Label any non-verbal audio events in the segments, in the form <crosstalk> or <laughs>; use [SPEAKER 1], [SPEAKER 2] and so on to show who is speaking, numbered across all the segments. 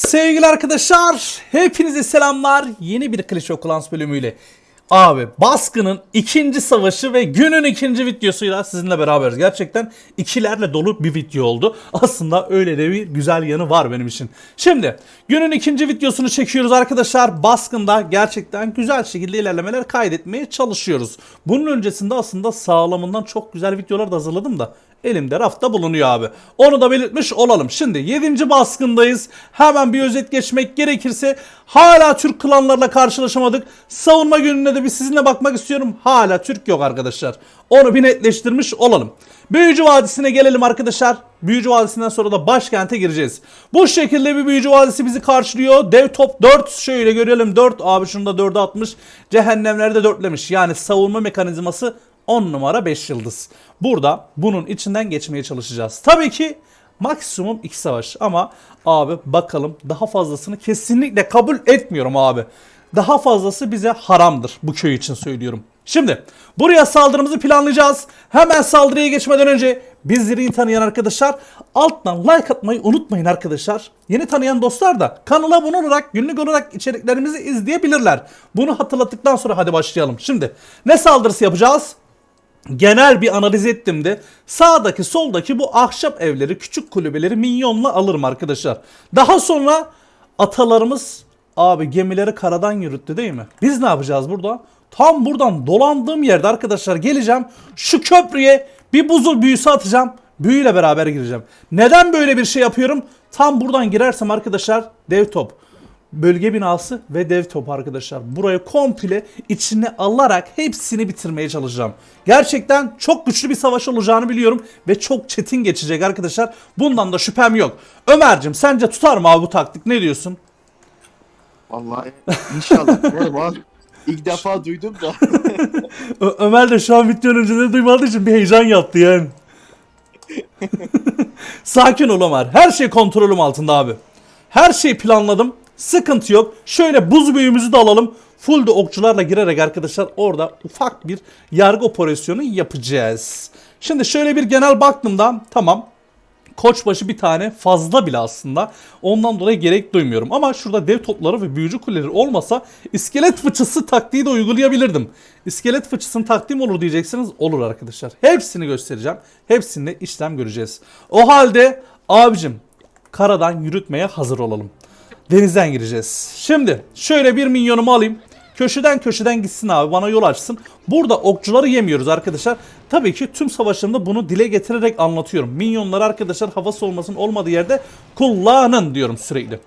[SPEAKER 1] Sevgili arkadaşlar, hepinize selamlar. Yeni bir Clash of Clans bölümüyle. Abi baskının ikinci savaşı ve günün ikinci videosuyla sizinle beraberiz. Gerçekten ikilerle dolu bir video oldu. Aslında öyle de bir güzel yanı var benim için. Şimdi günün ikinci videosunu çekiyoruz arkadaşlar. Baskında gerçekten güzel şekilde ilerlemeler kaydetmeye çalışıyoruz. Bunun öncesinde aslında sağlamından çok güzel videolar da hazırladım da elimde rafta bulunuyor abi. Onu da belirtmiş olalım. Şimdi 7. baskındayız. Hemen bir özet geçmek gerekirse hala Türk klanlarla karşılaşamadık. Savunma gününe de bir sizinle bakmak istiyorum. Hala Türk yok arkadaşlar. Onu bir netleştirmiş olalım. Büyücü Vadisi'ne gelelim arkadaşlar. Büyücü Vadisi'nden sonra da başkente gireceğiz. Bu şekilde bir Büyücü Vadisi bizi karşılıyor. Dev top 4 şöyle görelim 4 abi şunu da 4'e atmış. Cehennemlerde 4'lemiş. Yani savunma mekanizması 10 numara 5 yıldız. Burada bunun içinden geçmeye çalışacağız. Tabii ki maksimum 2 savaş ama abi bakalım daha fazlasını kesinlikle kabul etmiyorum abi. Daha fazlası bize haramdır bu köy için söylüyorum. Şimdi buraya saldırımızı planlayacağız. Hemen saldırıya geçmeden önce bizleri tanıyan arkadaşlar alttan like atmayı unutmayın arkadaşlar. Yeni tanıyan dostlar da kanala abone olarak günlük olarak içeriklerimizi izleyebilirler. Bunu hatırlattıktan sonra hadi başlayalım. Şimdi ne saldırısı yapacağız? Genel bir analiz ettim de sağdaki soldaki bu ahşap evleri küçük kulübeleri minyonla alırım arkadaşlar. Daha sonra atalarımız abi gemileri karadan yürüttü değil mi? Biz ne yapacağız burada? Tam buradan dolandığım yerde arkadaşlar geleceğim şu köprüye bir buzul büyüsü atacağım. Büyüyle beraber gireceğim. Neden böyle bir şey yapıyorum? Tam buradan girersem arkadaşlar dev top bölge binası ve dev top arkadaşlar. Burayı komple içine alarak hepsini bitirmeye çalışacağım. Gerçekten çok güçlü bir savaş olacağını biliyorum ve çok çetin geçecek arkadaşlar. Bundan da şüphem yok. Ömer'cim sence tutar mı abi bu taktik? Ne diyorsun?
[SPEAKER 2] Vallahi inşallah. İlk defa duydum da. <laughs>
[SPEAKER 1] Ömer de şu an videonun önceden duymadığı için bir heyecan yaptı yani. <laughs> Sakin ol Ömer. Her şey kontrolüm altında abi. Her şeyi planladım. Sıkıntı yok. Şöyle buz büyümüzü de alalım. Full de okçularla girerek arkadaşlar orada ufak bir yargı operasyonu yapacağız. Şimdi şöyle bir genel baktığımda tamam Koçbaşı bir tane fazla bile aslında. Ondan dolayı gerek duymuyorum. Ama şurada dev topları ve büyücü kuleleri olmasa iskelet fıçısı taktiği de uygulayabilirdim. İskelet fıçısının taktiği mi olur diyeceksiniz. Olur arkadaşlar. Hepsini göstereceğim. Hepsinde işlem göreceğiz. O halde abicim karadan yürütmeye hazır olalım. Denizden gireceğiz. Şimdi şöyle bir minyonumu alayım. Köşeden köşeden gitsin abi bana yol açsın. Burada okçuları yemiyoruz arkadaşlar. Tabii ki tüm savaşlarımda bunu dile getirerek anlatıyorum. Minyonları arkadaşlar hava soğumasının olmadığı yerde kullanın diyorum sürekli.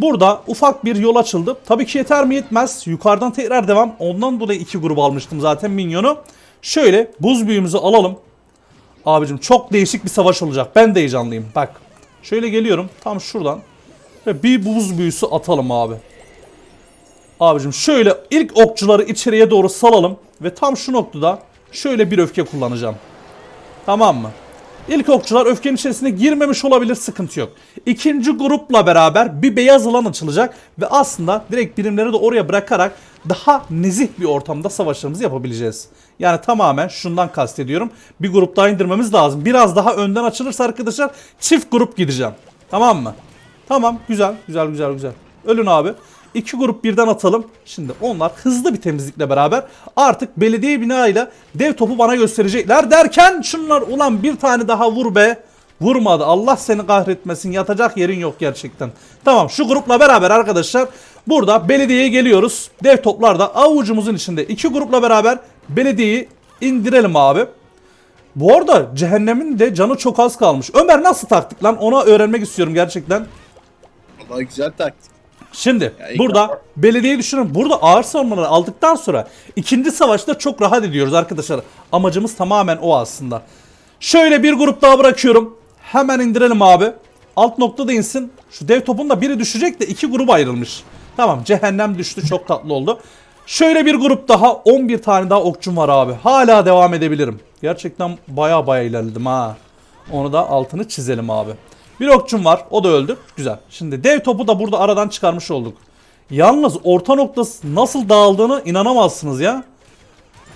[SPEAKER 1] Burada ufak bir yol açıldı. Tabii ki yeter mi yetmez. Yukarıdan tekrar devam. Ondan dolayı iki grup almıştım zaten minyonu. Şöyle buz büyümüzü alalım. Abicim çok değişik bir savaş olacak. Ben de heyecanlıyım. Bak. Şöyle geliyorum. Tam şuradan. Ve bir buz büyüsü atalım abi. Abicim şöyle ilk okçuları içeriye doğru salalım. Ve tam şu noktada şöyle bir öfke kullanacağım. Tamam mı? İlk okçular öfkenin içerisine girmemiş olabilir sıkıntı yok. İkinci grupla beraber bir beyaz alan açılacak ve aslında direkt birimleri de oraya bırakarak daha nezih bir ortamda savaşlarımızı yapabileceğiz. Yani tamamen şundan kastediyorum. Bir grup daha indirmemiz lazım. Biraz daha önden açılırsa arkadaşlar çift grup gideceğim. Tamam mı? Tamam güzel güzel güzel güzel. Ölün abi. İki grup birden atalım. Şimdi onlar hızlı bir temizlikle beraber artık belediye binayla dev topu bana gösterecekler derken şunlar ulan bir tane daha vur be. Vurmadı. Allah seni kahretmesin. Yatacak yerin yok gerçekten. Tamam şu grupla beraber arkadaşlar burada belediyeye geliyoruz. Dev toplar da avucumuzun içinde. iki grupla beraber belediyeyi indirelim abi. Bu arada cehennemin de canı çok az kalmış. Ömer nasıl taktik lan? Ona öğrenmek istiyorum gerçekten.
[SPEAKER 2] Vallahi güzel taktik.
[SPEAKER 1] Şimdi
[SPEAKER 2] Ya ilk
[SPEAKER 1] burada
[SPEAKER 2] defa-
[SPEAKER 1] belediye düşünün. Burada ağır savunmaları aldıktan sonra ikinci savaşta çok rahat ediyoruz arkadaşlar. Amacımız tamamen o aslında. Şöyle bir grup daha bırakıyorum. Hemen indirelim abi. Alt noktada insin. Şu dev topun da biri düşecek de iki grup ayrılmış. Tamam cehennem düştü çok tatlı oldu. Şöyle bir grup daha 11 tane daha okçum var abi. Hala devam edebilirim. Gerçekten baya baya ilerledim ha. Onu da altını çizelim abi. Bir okçum var. O da öldü. Güzel. Şimdi dev topu da burada aradan çıkarmış olduk. Yalnız orta noktası nasıl dağıldığını inanamazsınız ya.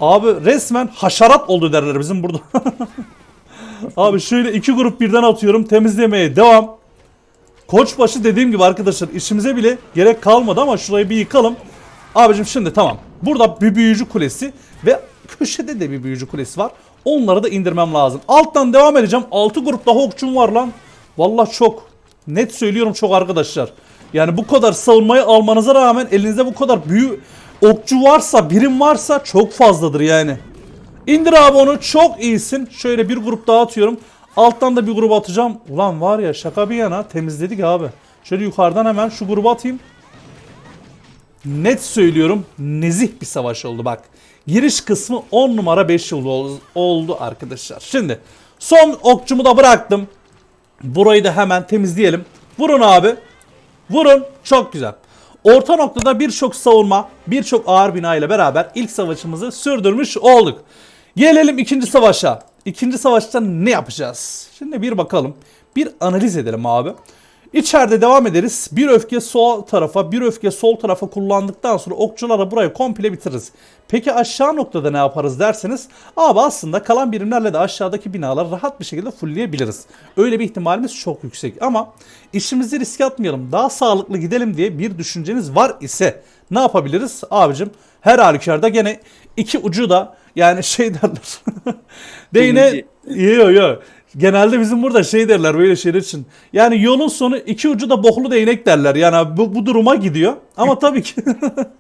[SPEAKER 1] Abi resmen haşerat oldu derler bizim burada. <laughs> Abi şöyle iki grup birden atıyorum. Temizlemeye devam. Koçbaşı dediğim gibi arkadaşlar işimize bile gerek kalmadı ama şurayı bir yıkalım. Abicim şimdi tamam. Burada bir büyücü kulesi ve köşede de bir büyücü kulesi var. Onları da indirmem lazım. Alttan devam edeceğim. 6 grup daha okçum var lan. Vallahi çok. Net söylüyorum çok arkadaşlar. Yani bu kadar savunmayı almanıza rağmen elinizde bu kadar büyük okçu varsa, birim varsa çok fazladır yani. İndir abi onu çok iyisin. Şöyle bir grup daha atıyorum. Alttan da bir grup atacağım. Ulan var ya şaka bir yana temizledik abi. Şöyle yukarıdan hemen şu grubu atayım. Net söylüyorum nezih bir savaş oldu bak. Giriş kısmı 10 numara 5 yıl ol- oldu arkadaşlar. Şimdi son okçumu da bıraktım. Burayı da hemen temizleyelim. Vurun abi. Vurun. Çok güzel. Orta noktada birçok savunma, birçok ağır bina ile beraber ilk savaşımızı sürdürmüş olduk. Gelelim ikinci savaşa. İkinci savaşta ne yapacağız? Şimdi bir bakalım. Bir analiz edelim abi. İçeride devam ederiz. Bir öfke sol tarafa, bir öfke sol tarafa kullandıktan sonra okçulara burayı komple bitiririz. Peki aşağı noktada ne yaparız derseniz abi aslında kalan birimlerle de aşağıdaki binaları rahat bir şekilde fullleyebiliriz. Öyle bir ihtimalimiz çok yüksek ama işimizi riske atmayalım. Daha sağlıklı gidelim diye bir düşünceniz var ise ne yapabiliriz? Abicim her halükarda gene iki ucu da yani şey derler. <laughs> Değine Yo yo. Genelde bizim burada şey derler böyle şeyler için. Yani yolun sonu iki ucu da boklu değnek derler. Yani bu, bu duruma gidiyor. Ama <laughs> tabii ki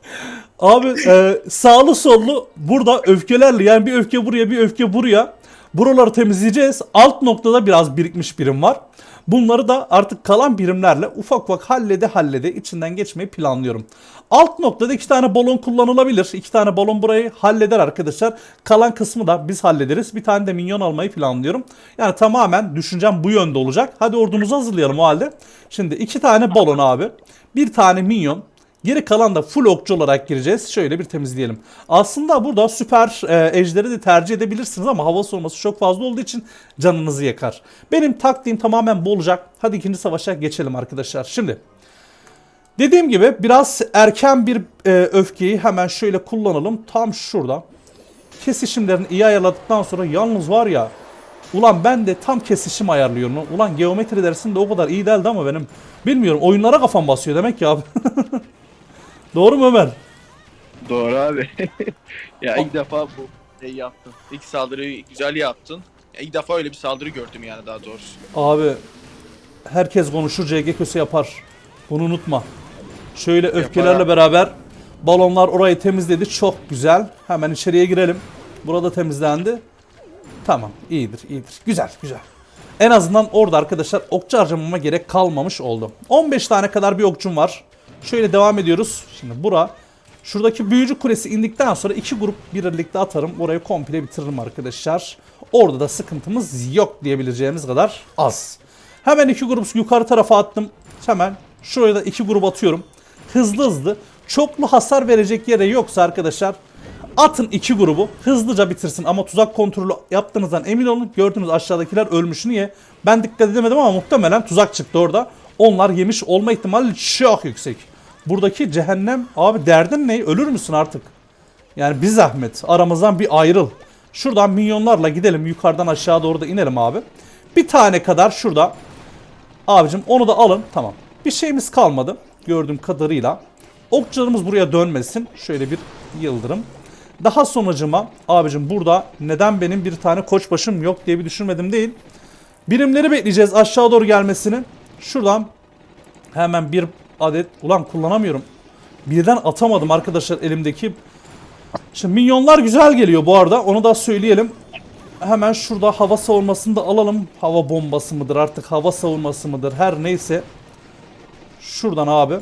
[SPEAKER 1] <laughs> abi e, sağlı sollu burada öfkelerle yani bir öfke buraya bir öfke buraya. Buraları temizleyeceğiz. Alt noktada biraz birikmiş birim var. Bunları da artık kalan birimlerle ufak ufak hallede hallede içinden geçmeyi planlıyorum. Alt noktada iki tane balon kullanılabilir. İki tane balon burayı halleder arkadaşlar. Kalan kısmı da biz hallederiz. Bir tane de minyon almayı planlıyorum. Yani tamamen düşüncem bu yönde olacak. Hadi ordumuzu hazırlayalım o halde. Şimdi iki tane balon abi. Bir tane minyon. Geri kalan da full okçu olarak gireceğiz. Şöyle bir temizleyelim. Aslında burada süper e, ejderi de tercih edebilirsiniz ama hava soğuması çok fazla olduğu için canınızı yakar. Benim taktiğim tamamen bu olacak. Hadi ikinci savaşa geçelim arkadaşlar. Şimdi dediğim gibi biraz erken bir e, öfkeyi hemen şöyle kullanalım. Tam şurada. Kesişimlerini iyi ayarladıktan sonra yalnız var ya Ulan ben de tam kesişim ayarlıyorum. Ulan geometri dersinde o kadar iyi değildi ama benim bilmiyorum oyunlara kafam basıyor demek abi. <laughs> Doğru mu Ömer?
[SPEAKER 3] Doğru abi. <laughs> ya ilk defa bu şey yaptın. İlk saldırıyı güzel yaptın. Ya ilk defa öyle bir saldırı gördüm yani daha doğrusu.
[SPEAKER 1] Abi herkes konuşur CG köse yapar. Bunu unutma. Şöyle öfkelerle
[SPEAKER 3] abi.
[SPEAKER 1] beraber balonlar orayı temizledi. Çok güzel. Hemen içeriye girelim. Burada temizlendi. Tamam iyidir iyidir. Güzel güzel. En azından orada arkadaşlar okçu harcamama gerek kalmamış oldu. 15 tane kadar bir okçum var. Şöyle devam ediyoruz. Şimdi bura Şuradaki büyücü kulesi indikten sonra iki grup birlikte atarım. Orayı komple bitiririm arkadaşlar. Orada da sıkıntımız yok diyebileceğimiz kadar az. Hemen iki grup yukarı tarafa attım. Hemen şuraya da iki grup atıyorum. Hızlı hızlı. Çoklu hasar verecek yere yoksa arkadaşlar atın iki grubu hızlıca bitirsin. Ama tuzak kontrolü yaptığınızdan emin olun. Gördüğünüz aşağıdakiler ölmüş. Niye? Ben dikkat edemedim ama muhtemelen tuzak çıktı orada. Onlar yemiş olma ihtimali çok yüksek. Buradaki cehennem abi derdin ne? Ölür müsün artık? Yani bir zahmet aramızdan bir ayrıl. Şuradan milyonlarla gidelim yukarıdan aşağı doğru da inelim abi. Bir tane kadar şurada. Abicim onu da alın. Tamam. Bir şeyimiz kalmadı gördüğüm kadarıyla. Okçularımız buraya dönmesin. Şöyle bir yıldırım. Daha sonucuma abicim burada neden benim bir tane koçbaşım yok diye bir düşünmedim değil. Birimleri bekleyeceğiz aşağı doğru gelmesini. Şuradan hemen bir adet ulan kullanamıyorum. Birden atamadım arkadaşlar elimdeki. Şimdi minyonlar güzel geliyor bu arada. Onu da söyleyelim. Hemen şurada hava savunmasını da alalım. Hava bombası mıdır artık hava savunması mıdır her neyse. Şuradan abi.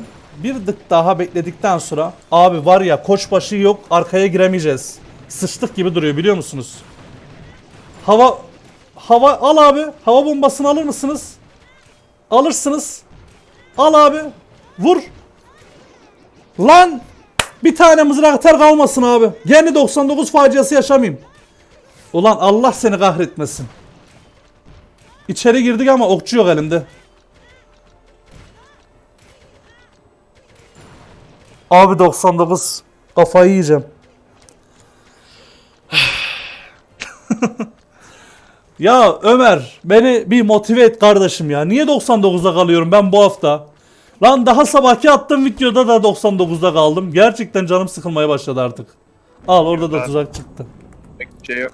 [SPEAKER 1] Bir dık daha bekledikten sonra abi var ya koçbaşı yok arkaya giremeyeceğiz. Sıçtık gibi duruyor biliyor musunuz? Hava hava al abi. Hava bombasını alır mısınız? Alırsınız. Al abi. Vur. Lan. Bir tane mızrak atar kalmasın abi. Gene 99 faciası yaşamayayım. Ulan Allah seni kahretmesin. İçeri girdik ama okçu yok elimde. Abi 99. Kafayı yiyeceğim. <sighs> Ya Ömer beni bir motive et kardeşim ya. Niye 99'da kalıyorum ben bu hafta? Lan daha sabahki attığım videoda da 99'da kaldım. Gerçekten canım sıkılmaya başladı artık. Al orada da tuzak çıktı.
[SPEAKER 3] Şey yok.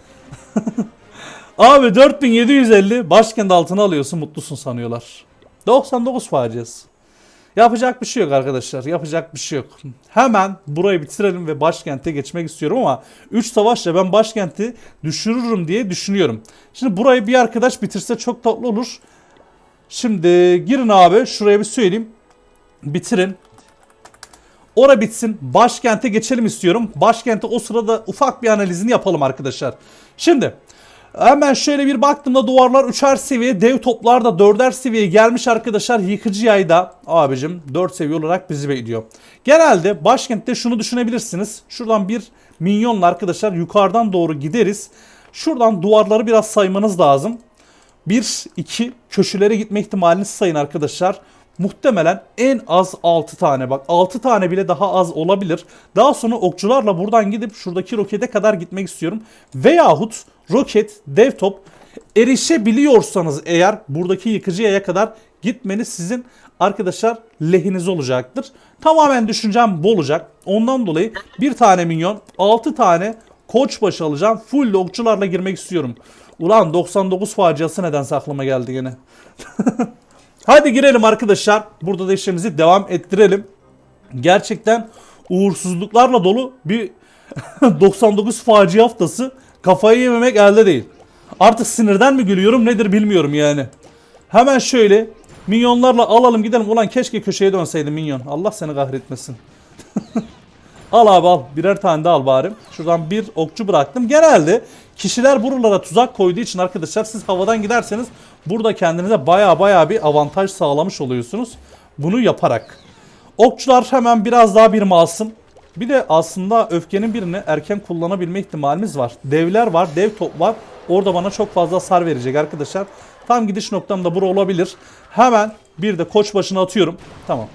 [SPEAKER 3] <laughs>
[SPEAKER 1] Abi 4750 başkent altına alıyorsun mutlusun sanıyorlar. 99 faciası. Yapacak bir şey yok arkadaşlar. Yapacak bir şey yok. Hemen burayı bitirelim ve başkente geçmek istiyorum ama 3 savaşla ben başkenti düşürürüm diye düşünüyorum. Şimdi burayı bir arkadaş bitirse çok tatlı olur. Şimdi girin abi şuraya bir söyleyeyim. Bitirin. Ora bitsin. Başkente geçelim istiyorum. Başkente o sırada ufak bir analizini yapalım arkadaşlar. Şimdi hemen şöyle bir baktığımda duvarlar 3'er seviye, dev toplar da 4'er seviyeye gelmiş arkadaşlar. Yıkıcı yayda abicim 4 seviye olarak bizi bekliyor. Genelde başkentte şunu düşünebilirsiniz. Şuradan bir minyonla arkadaşlar yukarıdan doğru gideriz. Şuradan duvarları biraz saymanız lazım. 1, 2 köşelere gitme ihtimalini sayın arkadaşlar. Muhtemelen en az 6 tane bak 6 tane bile daha az olabilir. Daha sonra okçularla buradan gidip şuradaki rokete kadar gitmek istiyorum. Veyahut roket, dev top erişebiliyorsanız eğer buradaki yıkıcı yaya kadar gitmeniz sizin arkadaşlar lehiniz olacaktır. Tamamen düşüncem bu olacak. Ondan dolayı bir tane minyon 6 tane koçbaşı alacağım. Full okçularla girmek istiyorum. Ulan 99 faciası nedense aklıma geldi gene. <laughs> Hadi girelim arkadaşlar. Burada da işimizi devam ettirelim. Gerçekten uğursuzluklarla dolu bir <laughs> 99 facia haftası. Kafayı yememek elde değil. Artık sinirden mi gülüyorum nedir bilmiyorum yani. Hemen şöyle minyonlarla alalım gidelim. Ulan keşke köşeye dönseydim minyon. Allah seni kahretmesin. <laughs> Al abi al. Birer tane de al bari. Şuradan bir okçu bıraktım. Genelde kişiler buralara tuzak koyduğu için arkadaşlar siz havadan giderseniz burada kendinize baya baya bir avantaj sağlamış oluyorsunuz. Bunu yaparak. Okçular hemen biraz daha bir alsın. Bir de aslında öfkenin birini erken kullanabilme ihtimalimiz var. Devler var, dev top var. Orada bana çok fazla hasar verecek arkadaşlar. Tam gidiş noktam da bura olabilir. Hemen bir de koç başına atıyorum. Tamam.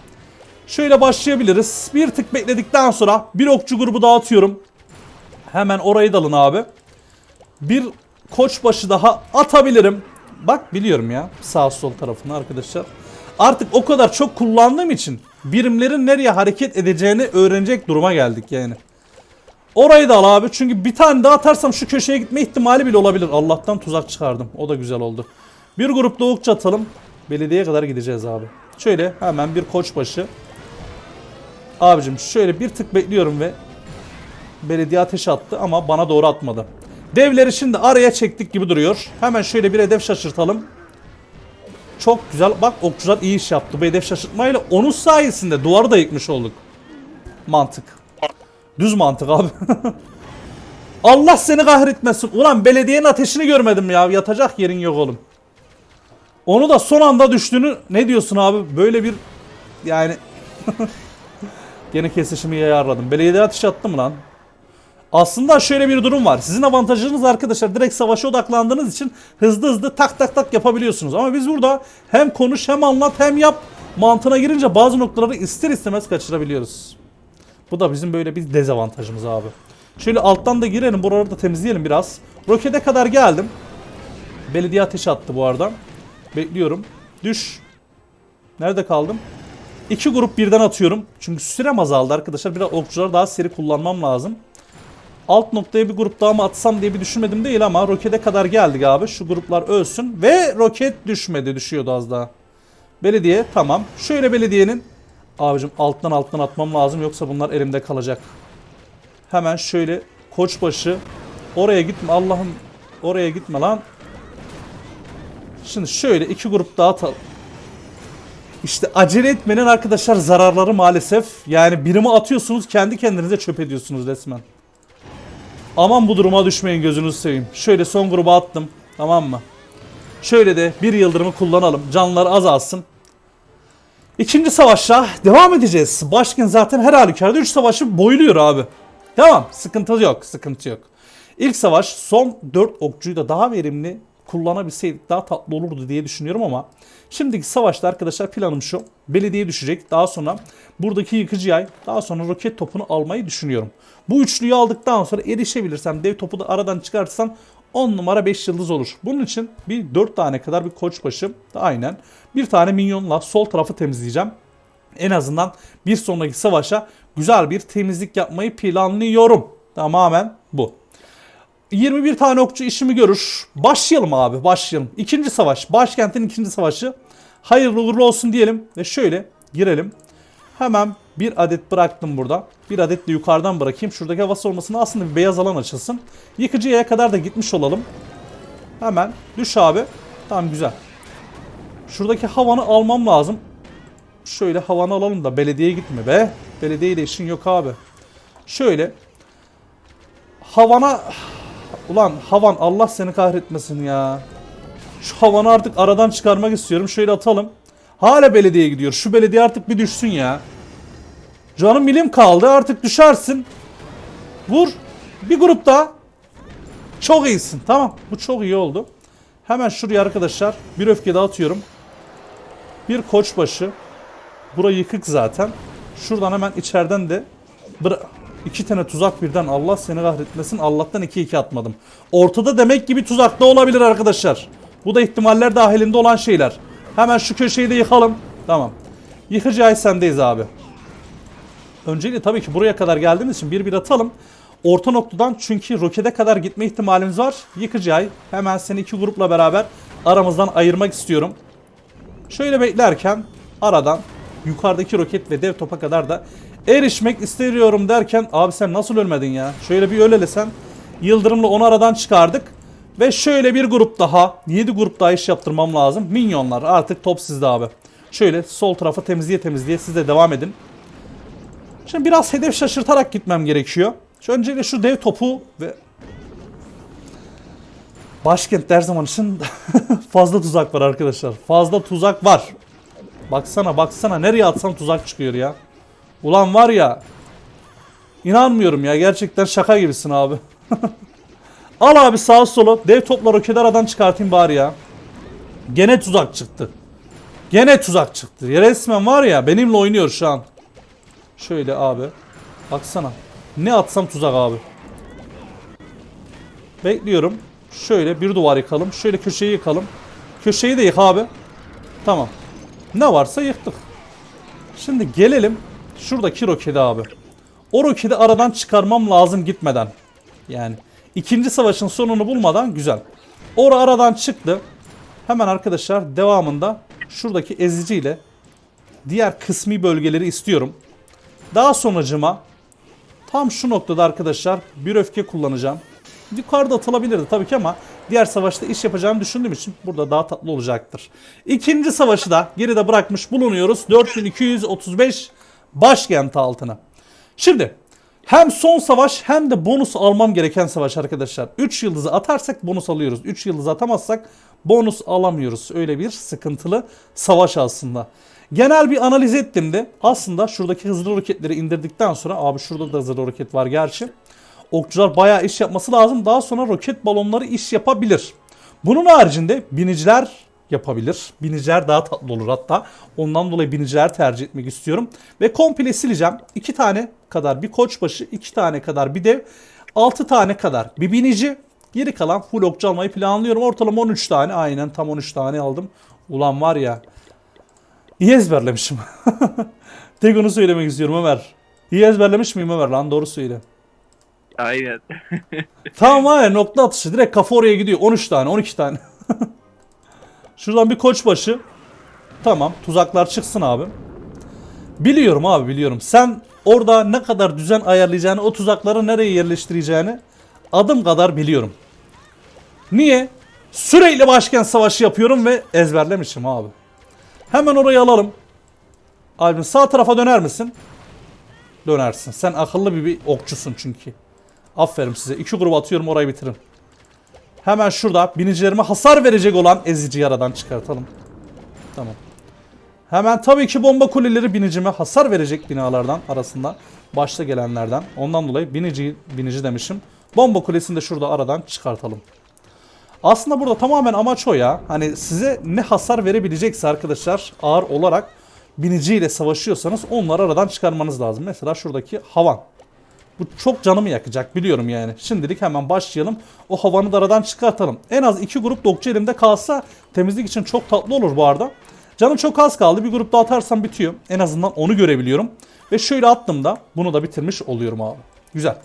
[SPEAKER 1] Şöyle başlayabiliriz. Bir tık bekledikten sonra bir okçu grubu dağıtıyorum. Hemen orayı dalın abi. Bir koçbaşı daha atabilirim. Bak biliyorum ya sağ sol tarafını arkadaşlar. Artık o kadar çok kullandığım için birimlerin nereye hareket edeceğini öğrenecek duruma geldik yani. Orayı da al abi çünkü bir tane daha atarsam şu köşeye gitme ihtimali bile olabilir. Allah'tan tuzak çıkardım. O da güzel oldu. Bir grup okçu atalım. Belediyeye kadar gideceğiz abi. Şöyle hemen bir koçbaşı. Abicim şöyle bir tık bekliyorum ve belediye ateş attı ama bana doğru atmadı. Devleri şimdi araya çektik gibi duruyor. Hemen şöyle bir hedef şaşırtalım. Çok güzel. Bak okçular iyi iş yaptı. Bu hedef şaşırtmayla onun sayesinde duvarı da yıkmış olduk. Mantık. Düz mantık abi. <laughs> Allah seni kahretmesin. Ulan belediyenin ateşini görmedim ya. Yatacak yerin yok oğlum. Onu da son anda düştüğünü ne diyorsun abi? Böyle bir yani <laughs> Gene kesişimi ayarladım. Belediye ateş attı mı lan? Aslında şöyle bir durum var. Sizin avantajınız arkadaşlar direkt savaşa odaklandığınız için hızlı hızlı tak tak tak yapabiliyorsunuz. Ama biz burada hem konuş hem anlat hem yap mantığına girince bazı noktaları ister istemez kaçırabiliyoruz. Bu da bizim böyle bir dezavantajımız abi. Şöyle alttan da girelim buraları da temizleyelim biraz. Rokete kadar geldim. Belediye ateş attı bu arada. Bekliyorum. Düş. Nerede kaldım? İki grup birden atıyorum. Çünkü sürem azaldı arkadaşlar. Biraz okçuları daha seri kullanmam lazım. Alt noktaya bir grup daha mı atsam diye bir düşünmedim değil ama rokete kadar geldik abi. Şu gruplar ölsün. Ve roket düşmedi. Düşüyordu az daha. Belediye tamam. Şöyle belediyenin abicim alttan alttan atmam lazım yoksa bunlar elimde kalacak. Hemen şöyle koçbaşı oraya gitme Allah'ım oraya gitme lan. Şimdi şöyle iki grup daha atalım. İşte acele etmenin arkadaşlar zararları maalesef. Yani birimi atıyorsunuz kendi kendinize çöp ediyorsunuz resmen. Aman bu duruma düşmeyin gözünüzü seveyim. Şöyle son gruba attım. Tamam mı? Şöyle de bir yıldırımı kullanalım. Canlar azalsın. İkinci savaşa devam edeceğiz. Başkent zaten her halükarda 3 savaşı boyluyor abi. Tamam sıkıntı yok sıkıntı yok. İlk savaş son 4 okçuyu da daha verimli kullanabilseydik daha tatlı olurdu diye düşünüyorum ama şimdiki savaşta arkadaşlar planım şu. Belediye düşecek. Daha sonra buradaki yıkıcı yay. Daha sonra roket topunu almayı düşünüyorum. Bu üçlüyü aldıktan sonra erişebilirsem dev topu da aradan çıkartırsam 10 numara 5 yıldız olur. Bunun için bir 4 tane kadar bir koçbaşı da aynen. Bir tane minyonla sol tarafı temizleyeceğim. En azından bir sonraki savaşa güzel bir temizlik yapmayı planlıyorum. Tamamen bu. 21 tane okçu işimi görür. Başlayalım abi başlayalım. İkinci savaş. Başkentin ikinci savaşı. Hayırlı uğurlu olsun diyelim. Ve şöyle girelim. Hemen bir adet bıraktım burada. Bir adet de yukarıdan bırakayım. Şuradaki hava sormasına aslında bir beyaz alan açılsın. Yıkıcıya kadar da gitmiş olalım. Hemen düş abi. Tamam güzel. Şuradaki havanı almam lazım. Şöyle havanı alalım da belediyeye gitme be. Belediyeyle işin yok abi. Şöyle. Havana... Ulan havan Allah seni kahretmesin ya. Şu havanı artık aradan çıkarmak istiyorum. Şöyle atalım. Hala belediyeye gidiyor. Şu belediye artık bir düşsün ya. Canım bilim kaldı. Artık düşersin. Vur. Bir grup daha. Çok iyisin. Tamam. Bu çok iyi oldu. Hemen şuraya arkadaşlar bir öfke daha atıyorum. Bir koçbaşı. Bura yıkık zaten. Şuradan hemen içeriden de bıra- iki tane tuzak birden Allah seni kahretmesin. Allah'tan 2-2 atmadım. Ortada demek ki bir tuzak da olabilir arkadaşlar. Bu da ihtimaller dahilinde olan şeyler. Hemen şu köşeyi de yıkalım. Tamam. Yıkıcı ay sendeyiz abi. Öncelikle tabii ki buraya kadar geldiğimiz için bir bir atalım. Orta noktadan çünkü rokete kadar gitme ihtimalimiz var. Yıkıcı ay hemen seni iki grupla beraber aramızdan ayırmak istiyorum. Şöyle beklerken aradan yukarıdaki roket ve dev topa kadar da erişmek istiyorum derken abi sen nasıl ölmedin ya? Şöyle bir ölele sen. Yıldırımla onu aradan çıkardık. Ve şöyle bir grup daha. 7 grup daha iş yaptırmam lazım. Minyonlar artık top sizde abi. Şöyle sol tarafı temizliğe temizliğe siz de devam edin. Şimdi biraz hedef şaşırtarak gitmem gerekiyor. Şu öncelikle şu dev topu ve Başkent her zaman için <laughs> fazla tuzak var arkadaşlar. Fazla tuzak var. Baksana baksana nereye atsam tuzak çıkıyor ya. Ulan var ya. İnanmıyorum ya gerçekten şaka gibisin abi. <laughs> Al abi sağa sola dev topla roketi aradan çıkartayım bari ya. Gene tuzak çıktı. Gene tuzak çıktı. Ya resmen var ya benimle oynuyor şu an. Şöyle abi. Baksana. Ne atsam tuzak abi. Bekliyorum. Şöyle bir duvar yıkalım. Şöyle köşeyi yıkalım. Köşeyi de yık abi. Tamam. Ne varsa yıktık. Şimdi gelelim şuradaki roketi abi. O roketi aradan çıkarmam lazım gitmeden. Yani ikinci savaşın sonunu bulmadan güzel. O aradan çıktı. Hemen arkadaşlar devamında şuradaki eziciyle diğer kısmi bölgeleri istiyorum. Daha sonracıma tam şu noktada arkadaşlar bir öfke kullanacağım. Yukarıda atılabilirdi tabii ki ama diğer savaşta iş yapacağımı düşündüğüm için burada daha tatlı olacaktır. İkinci savaşı da geride bırakmış bulunuyoruz. 4235 başkent altına. Şimdi hem son savaş hem de bonus almam gereken savaş arkadaşlar. 3 yıldızı atarsak bonus alıyoruz. 3 yıldızı atamazsak bonus alamıyoruz. Öyle bir sıkıntılı savaş aslında. Genel bir analiz ettim de aslında şuradaki hızlı roketleri indirdikten sonra abi şurada da hızlı roket var gerçi. Okçular bayağı iş yapması lazım. Daha sonra roket balonları iş yapabilir. Bunun haricinde biniciler yapabilir. Biniciler daha tatlı olur hatta. Ondan dolayı biniciler tercih etmek istiyorum. Ve komple sileceğim. 2 tane kadar bir koçbaşı, 2 tane kadar bir dev, 6 tane kadar bir binici. Geri kalan full okçu almayı planlıyorum. Ortalama 13 tane. Aynen tam 13 tane aldım. Ulan var ya. İyi ezberlemişim. <laughs> Tek onu söylemek istiyorum Ömer. İyi ezberlemiş miyim Ömer lan doğru söyle.
[SPEAKER 3] Aynen. <laughs>
[SPEAKER 1] Tamam ya nokta atışı direkt kafa oraya gidiyor. 13 tane 12 tane. <laughs> Şuradan bir koçbaşı. Tamam tuzaklar çıksın abi. Biliyorum abi biliyorum. Sen orada ne kadar düzen ayarlayacağını, o tuzakları nereye yerleştireceğini adım kadar biliyorum. Niye? Sürekli başkent savaşı yapıyorum ve ezberlemişim abi. Hemen orayı alalım. Abi sağ tarafa döner misin? Dönersin. Sen akıllı bir, bir okçusun çünkü. Aferin size. İki grup atıyorum orayı bitirin. Hemen şurada binicilerime hasar verecek olan ezici yaradan çıkartalım. Tamam. Hemen tabii ki bomba kuleleri binicime hasar verecek binalardan arasında. Başta gelenlerden. Ondan dolayı binici, binici demişim. Bomba kulesini de şurada aradan çıkartalım. Aslında burada tamamen amaç o ya. Hani size ne hasar verebilecekse arkadaşlar ağır olarak biniciyle savaşıyorsanız onları aradan çıkarmanız lazım. Mesela şuradaki havan. Bu çok canımı yakacak biliyorum yani. Şimdilik hemen başlayalım. O havanı da aradan çıkartalım. En az iki grup da okçu elimde kalsa temizlik için çok tatlı olur bu arada. Canım çok az kaldı. Bir grup daha atarsam bitiyor. En azından onu görebiliyorum. Ve şöyle attım da bunu da bitirmiş oluyorum abi. Güzel.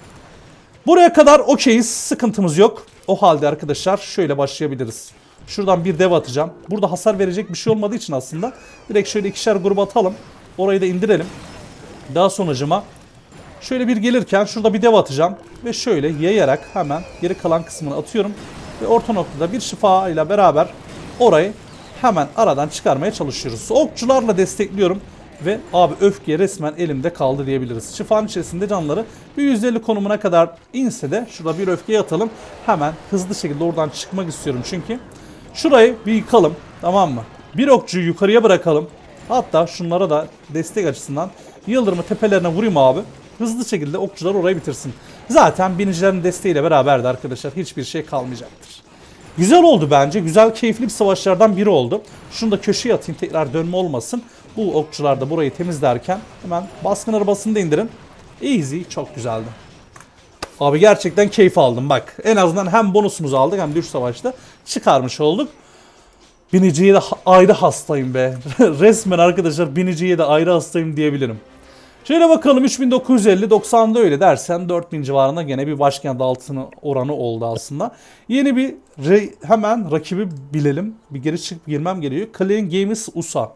[SPEAKER 1] Buraya kadar okeyiz. Sıkıntımız yok. O halde arkadaşlar şöyle başlayabiliriz. Şuradan bir dev atacağım. Burada hasar verecek bir şey olmadığı için aslında direkt şöyle ikişer gruba atalım. Orayı da indirelim. Daha sonucuma şöyle bir gelirken şurada bir dev atacağım. Ve şöyle yayarak hemen geri kalan kısmını atıyorum. Ve orta noktada bir şifa ile beraber orayı hemen aradan çıkarmaya çalışıyoruz. Okçularla destekliyorum. Ve abi öfke resmen elimde kaldı diyebiliriz. Şifanın içerisinde canları bir 150 konumuna kadar inse de şurada bir öfkeyi atalım. Hemen hızlı şekilde oradan çıkmak istiyorum çünkü. Şurayı bir yıkalım tamam mı? Bir okçuyu yukarıya bırakalım. Hatta şunlara da destek açısından yıldırımı tepelerine vurayım abi. Hızlı şekilde okçular orayı bitirsin. Zaten binicilerin desteğiyle beraber de arkadaşlar hiçbir şey kalmayacaktır. Güzel oldu bence. Güzel, keyifli bir savaşlardan biri oldu. Şunu da köşeye atayım tekrar dönme olmasın. Bu okçular da burayı temizlerken hemen baskın arabasını da indirin. Easy, çok güzeldi. Abi gerçekten keyif aldım bak. En azından hem bonusumuzu aldık hem 3 savaşta çıkarmış olduk. Biniciye de ayrı hastayım be. <laughs> Resmen arkadaşlar biniciye de ayrı hastayım diyebilirim. Şöyle bakalım 3950 90'da öyle dersen 4000 civarında gene bir başkent altını oranı oldu aslında. Yeni bir hemen rakibi bilelim. Bir geri çıkıp girmem gerekiyor. Clean Games USA.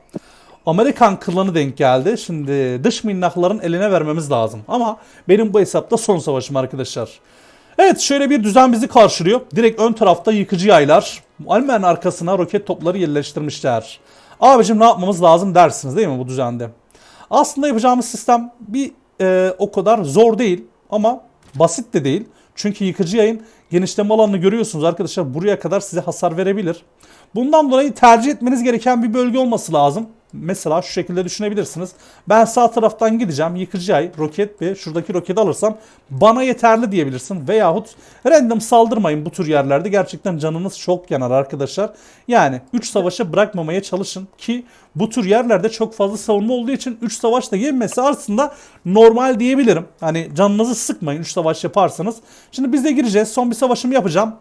[SPEAKER 1] Amerikan klanı denk geldi. Şimdi dış minnakların eline vermemiz lazım. Ama benim bu hesapta son savaşım arkadaşlar. Evet şöyle bir düzen bizi karşılıyor. Direkt ön tarafta yıkıcı yaylar. Almen arkasına roket topları yerleştirmişler. Abicim ne yapmamız lazım dersiniz değil mi bu düzende? Aslında yapacağımız sistem bir e, o kadar zor değil ama basit de değil. Çünkü yıkıcı yayın genişleme alanını görüyorsunuz arkadaşlar. Buraya kadar size hasar verebilir. Bundan dolayı tercih etmeniz gereken bir bölge olması lazım. Mesela şu şekilde düşünebilirsiniz. Ben sağ taraftan gideceğim. Yıkıcı yay, roket ve şuradaki roketi alırsam bana yeterli diyebilirsin. Veyahut random saldırmayın bu tür yerlerde. Gerçekten canınız çok yanar arkadaşlar. Yani 3 savaşa bırakmamaya çalışın ki bu tür yerlerde çok fazla savunma olduğu için 3 savaşta yenmesi aslında normal diyebilirim. Hani canınızı sıkmayın 3 savaş yaparsanız. Şimdi biz de gireceğiz. Son bir savaşımı yapacağım.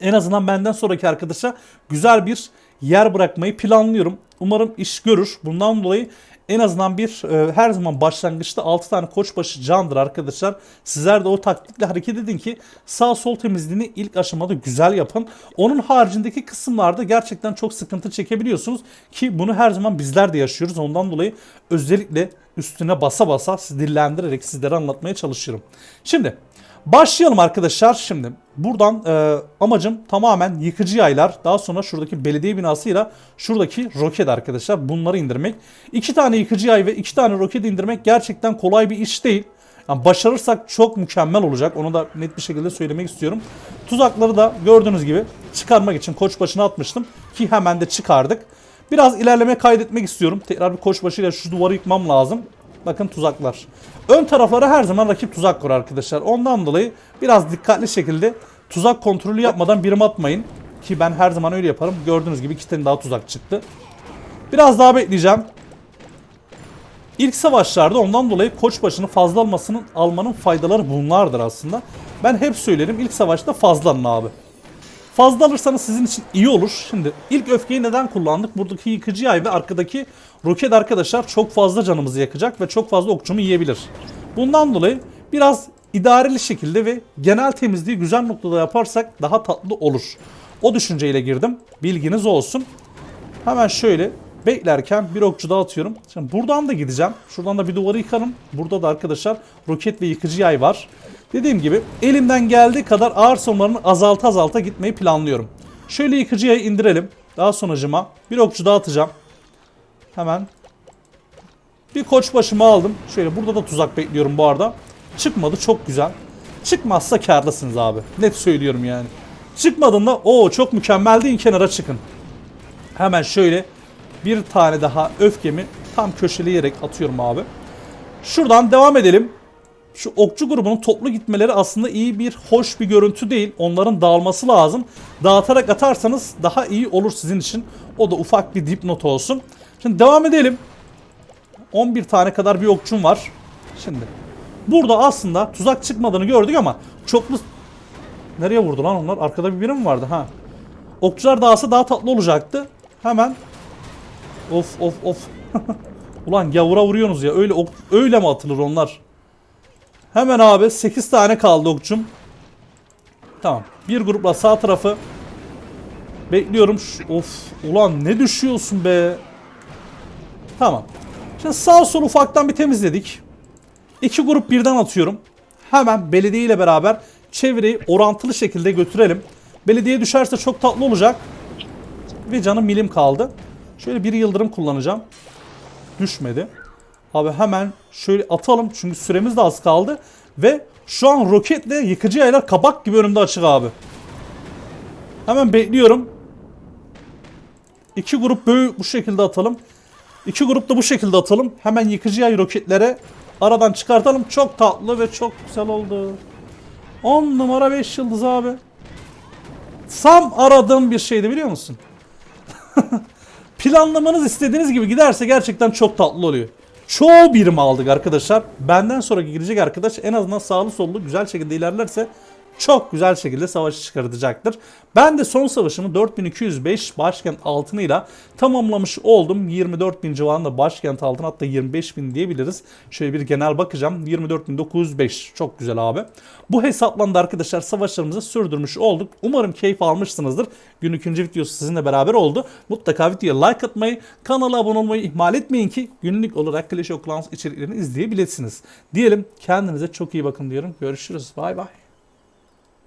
[SPEAKER 1] En azından benden sonraki arkadaşa güzel bir yer bırakmayı planlıyorum. Umarım iş görür. Bundan dolayı en azından bir e, her zaman başlangıçta 6 tane koçbaşı candır arkadaşlar. Sizler de o taktikle hareket edin ki sağ sol temizliğini ilk aşamada güzel yapın. Onun haricindeki kısımlarda gerçekten çok sıkıntı çekebiliyorsunuz ki bunu her zaman bizler de yaşıyoruz. Ondan dolayı özellikle üstüne basa basa dillendirerek sizlere anlatmaya çalışıyorum. Şimdi Başlayalım arkadaşlar şimdi. Buradan e, amacım tamamen yıkıcı yaylar. Daha sonra şuradaki belediye binasıyla şuradaki roket arkadaşlar. Bunları indirmek. İki tane yıkıcı yay ve iki tane roket indirmek gerçekten kolay bir iş değil. Yani başarırsak çok mükemmel olacak. Onu da net bir şekilde söylemek istiyorum. Tuzakları da gördüğünüz gibi çıkarmak için koç başına atmıştım. Ki hemen de çıkardık. Biraz ilerleme kaydetmek istiyorum. Tekrar bir koç başıyla şu duvarı yıkmam lazım. Bakın tuzaklar. Ön taraflara her zaman rakip tuzak kurar arkadaşlar. Ondan dolayı biraz dikkatli şekilde tuzak kontrolü yapmadan birim atmayın. Ki ben her zaman öyle yaparım. Gördüğünüz gibi iki tane daha tuzak çıktı. Biraz daha bekleyeceğim. İlk savaşlarda ondan dolayı koç başını fazla almasının almanın faydaları bunlardır aslında. Ben hep söylerim ilk savaşta fazla alın abi. Fazla alırsanız sizin için iyi olur. Şimdi ilk öfkeyi neden kullandık? Buradaki yıkıcı yay ve arkadaki roket arkadaşlar çok fazla canımızı yakacak ve çok fazla okçumu yiyebilir. Bundan dolayı biraz idareli şekilde ve genel temizliği güzel noktada yaparsak daha tatlı olur. O düşünceyle girdim. Bilginiz olsun. Hemen şöyle beklerken bir okçu daha atıyorum. Şimdi buradan da gideceğim. Şuradan da bir duvarı yıkarım. Burada da arkadaşlar roket ve yıkıcı yay var. Dediğim gibi elimden geldiği kadar ağır sonlarını azalta azalta gitmeyi planlıyorum. Şöyle yıkıcı yayı indirelim. Daha sonucuma bir okçu daha atacağım. Hemen. Bir koç başımı aldım. Şöyle burada da tuzak bekliyorum bu arada. Çıkmadı çok güzel. Çıkmazsa karlısınız abi. Net söylüyorum yani. Çıkmadığında o çok mükemmel değil kenara çıkın. Hemen şöyle bir tane daha öfkemi tam köşeleyerek atıyorum abi. Şuradan devam edelim. Şu okçu grubunun toplu gitmeleri aslında iyi bir, hoş bir görüntü değil. Onların dağılması lazım. Dağıtarak atarsanız daha iyi olur sizin için. O da ufak bir dipnot olsun. Şimdi devam edelim. 11 tane kadar bir okçum var. Şimdi Burada aslında tuzak çıkmadığını gördük ama çoklu... Nereye vurdu lan onlar? Arkada bir biri mi vardı? Ha. Okçular dağısı daha tatlı olacaktı. Hemen. Of of of. <laughs> Ulan gavura vuruyorsunuz ya. Öyle ok- öyle mi atılır onlar? Hemen abi 8 tane kaldı okçum. Tamam. Bir grupla sağ tarafı bekliyorum. Of ulan ne düşüyorsun be. Tamam. Şimdi sağ sol ufaktan bir temizledik. İki grup birden atıyorum. Hemen belediye ile beraber çevreyi orantılı şekilde götürelim. Belediye düşerse çok tatlı olacak. Ve canım milim kaldı. Şöyle bir yıldırım kullanacağım. Düşmedi. Abi hemen şöyle atalım çünkü süremiz de az kaldı. Ve şu an roketle yıkıcı yaylar kabak gibi önümde açık abi. Hemen bekliyorum. İki grup böyle bu şekilde atalım. İki grup da bu şekilde atalım. Hemen yıkıcı yay roketlere aradan çıkartalım. Çok tatlı ve çok güzel oldu. 10 numara 5 yıldız abi. Tam aradığım bir şeydi biliyor musun? <laughs> Planlamanız istediğiniz gibi giderse gerçekten çok tatlı oluyor. Çoğu birim aldık arkadaşlar. Benden sonraki girecek arkadaş en azından sağlı sollu güzel şekilde ilerlerse çok güzel şekilde savaşı çıkartacaktır. Ben de son savaşımı 4205 başkent altınıyla tamamlamış oldum. 24.000 civarında başkent altın hatta 25.000 diyebiliriz. Şöyle bir genel bakacağım. 24.905 çok güzel abi. Bu hesapla da arkadaşlar savaşlarımızı sürdürmüş olduk. Umarım keyif almışsınızdır. Gün ikinci videosu sizinle beraber oldu. Mutlaka videoya like atmayı, kanala abone olmayı ihmal etmeyin ki günlük olarak Clash of Clans içeriklerini izleyebilirsiniz. Diyelim kendinize çok iyi bakın diyorum. Görüşürüz. Bay bay.